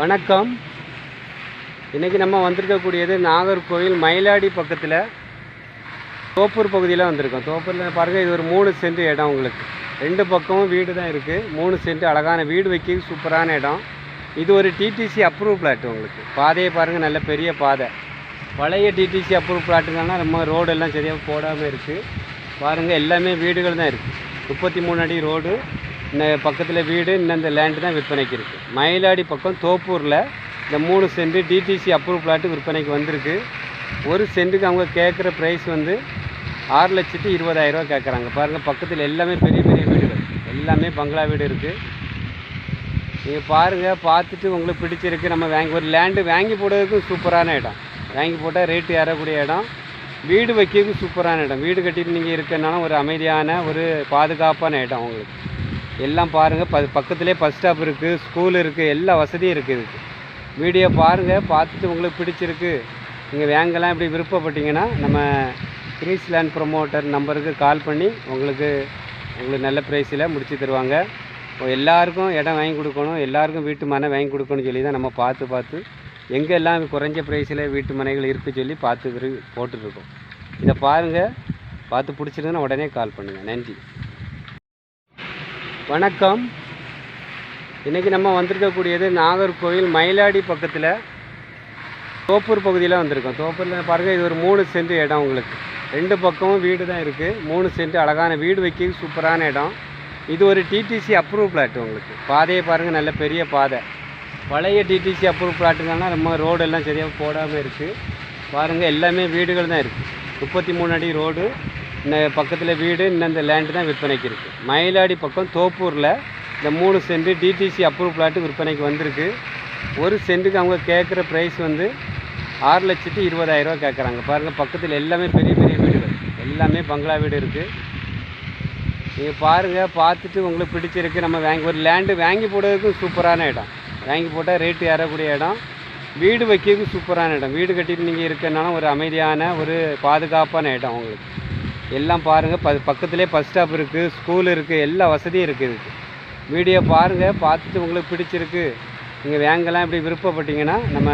வணக்கம். இன்றைக்கி நம்ம வந்திருக்கக்கூடியது நாகர்கோவில் மயிலாடி பக்கத்தில் தோப்பூர் பகுதியில் வந்திருக்கோம். தோப்பூரில் பாருங்கள் இது ஒரு மூணு சென்ட் இடம் உங்களுக்கு. ரெண்டு பக்கமும் வீடு தான் இருக்குது மூணு சென்ட் அழகான வீடு வைக்க சூப்பரான இடம். இது ஒரு டிடிசி அப்ரூவ் பிளாட் உங்களுக்கு. பாதையை பாருங்கள் நல்ல பெரிய பாதை. பழைய டிடிசி அப்ரூவ் பிளாட்டுங்கன்னா ரொம்ப ரோடெல்லாம் சரியாக போடாமல் இருக்குது பாருங்கள் எல்லாமே வீடுகள் தான் இருக்குது முப்பத்தி மூணு அடி ரோடு இந்த பக்கத்தில் வீடு இன்னும் இந்த லேண்டு தான் விற்பனைக்கு இருக்குது மயிலாடி பக்கம் தோப்பூரில் இந்த மூணு சென்ட் டிடிசி அப்ரூவ் பிளாட்டு விற்பனைக்கு வந்திருக்கு. ஒரு சென்ட்டுக்கு அவங்க கேட்குற ப்ரைஸ் வந்து ஆறு லட்சத்து இருபதாயிரரூவா கேட்குறாங்க பாருங்கள் பக்கத்தில் எல்லாமே பெரிய பெரிய வீடுகள். எல்லாமே பங்களா வீடு இருக்குது நீங்கள் பாருங்கள் பார்த்துட்டு உங்களுக்கு பிடிச்சிருக்கு. நம்ம வாங்கி ஒரு லேண்டு வாங்கி போடுறதுக்கும் சூப்பரான இடம். வாங்கி போட்டால் ரேட்டு ஏறக்கூடிய இடம். வீடு வைக்கிறதுக்கு சூப்பரான இடம். வீடு கட்டிட்டு நீங்கள் இருக்கனாலும் ஒரு அமைதியான ஒரு பாதுகாப்பான இடம் உங்களுக்கு எல்லாம் பாருங்கள் ப பக்கத்துலேயே பஸ் ஸ்டாப் இருக்குது ஸ்கூல் இருக்குது எல்லா வசதியும் இருக்குது இதுக்கு. வீடியோ பாருங்கள் பார்த்துட்டு உங்களுக்கு பிடிச்சிருக்கு. நீங்கள் வேங்கெல்லாம் இப்படி விருப்பப்பட்டீங்கன்னா நம்ம கிரீஸ் லேண்ட் ப்ரொமோட்டர் நம்பருக்கு கால் பண்ணி உங்களுக்கு உங்களுக்கு நல்ல ப்ரைஸில் முடித்து தருவாங்க. எல்லாருக்கும் இடம் வாங்கி கொடுக்கணும் எல்லாருக்கும் வீட்டு மனை வாங்கி கொடுக்கணும்னு சொல்லி தான் நம்ம பார்த்து பார்த்து எங்கெல்லாம் குறைஞ்ச ப்ரைஸில் வீட்டு மனைகள் இருக்குது சொல்லி பார்த்து போட்டுருக்கோம் போட்டுட்ருக்கோம் இதை பாருங்கள் பார்த்து பிடிச்சிருந்தா உடனே கால் பண்ணுங்கள் நன்றி. வணக்கம். இன்றைக்கி நம்ம வந்திருக்கக்கூடியது நாகர்கோவில் மயிலாடி பக்கத்தில் தோப்பூர் பகுதியில் வந்திருக்கோம். தோப்பூரில் பாருங்கள் இது ஒரு மூணு சென்ட் இடம் உங்களுக்கு. ரெண்டு பக்கமும் வீடு தான் இருக்குது மூணு சென்ட் அழகான வீடு வைக்க சூப்பரான இடம். இது ஒரு டிடிசி அப்ரூவ் பிளாட் உங்களுக்கு. பாதையை பாருங்கள் நல்ல பெரிய பாதை. பழைய டிடிசி அப்ரூவ் பிளாட்டுங்கன்னா நம்ம ரோடெல்லாம் சரியாக போடாமல் இருக்குது பாருங்கள் எல்லாமே வீடுகள் தான் இருக்குது முப்பத்தி மூணு அடி ரோடு இந்த பக்கத்தில் வீடு இன்னும் இந்த லேண்டு தான் விற்பனைக்கு இருக்குது மயிலாடி பக்கம் தோப்பூரில் இந்த மூணு சென்ட் டிடிசி அப்ரூவ் பிளாட்டு விற்பனைக்கு வந்திருக்கு. ஒரு சென்ட்டுக்கு அவங்க கேட்குற ப்ரைஸ் வந்து ஆறு லட்சத்து இருபதாயிரரூவா கேட்குறாங்க பாருங்கள் பக்கத்தில் எல்லாமே பெரிய பெரிய வீடுகள். எல்லாமே பங்களா வீடு இருக்குது நீங்கள் பாருங்கள் பார்த்துட்டு உங்களுக்கு பிடிச்சிருக்கு. நம்ம வாங்கி ஒரு லேண்டு வாங்கி போடுறதுக்கும் சூப்பரான இடம். வாங்கி போட்டால் ரேட்டு ஏறக்கூடிய இடம். வீடு வைக்கிறதுக்கு சூப்பரான இடம். வீடு கட்டிட்டு நீங்கள் இருக்கனாலும் ஒரு அமைதியான ஒரு பாதுகாப்பான இடம் உங்களுக்கு. எல்லாம் பாருங்கள் ப பக்கத்துலேயே பஸ் ஸ்டாப் இருக்குது ஸ்கூல் இருக்குது எல்லா வசதியும் இருக்குது இதுக்கு. வீடியோ பாருங்கள் பார்த்துட்டு உங்களுக்கு பிடிச்சிருக்கு. நீங்கள் வேங்கெல்லாம் இப்படி விருப்பப்பட்டீங்கன்னா நம்ம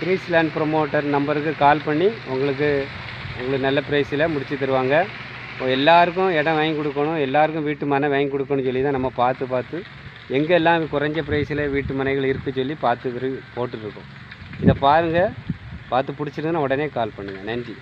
கிரீஸ் லேண்ட் ப்ரொமோட்டர் நம்பருக்கு கால் பண்ணி உங்களுக்கு உங்களுக்கு நல்ல ப்ரைஸில் முடிச்சு தருவாங்க. எல்லாருக்கும் இடம் வாங்கி கொடுக்கணும் எல்லாருக்கும் வீட்டு மனை வாங்கி கொடுக்கணும்னு சொல்லி தான் நம்ம பார்த்து பார்த்து எங்கெல்லாம் குறைஞ்ச ப்ரைஸில் வீட்டு மனைகள் இருக்குது சொல்லி பார்த்து போட்டுட்ருக்கோம் இதை பாருங்கள் பார்த்து பிடிச்சிருந்தா உடனே கால் பண்ணுங்கள் நன்றி.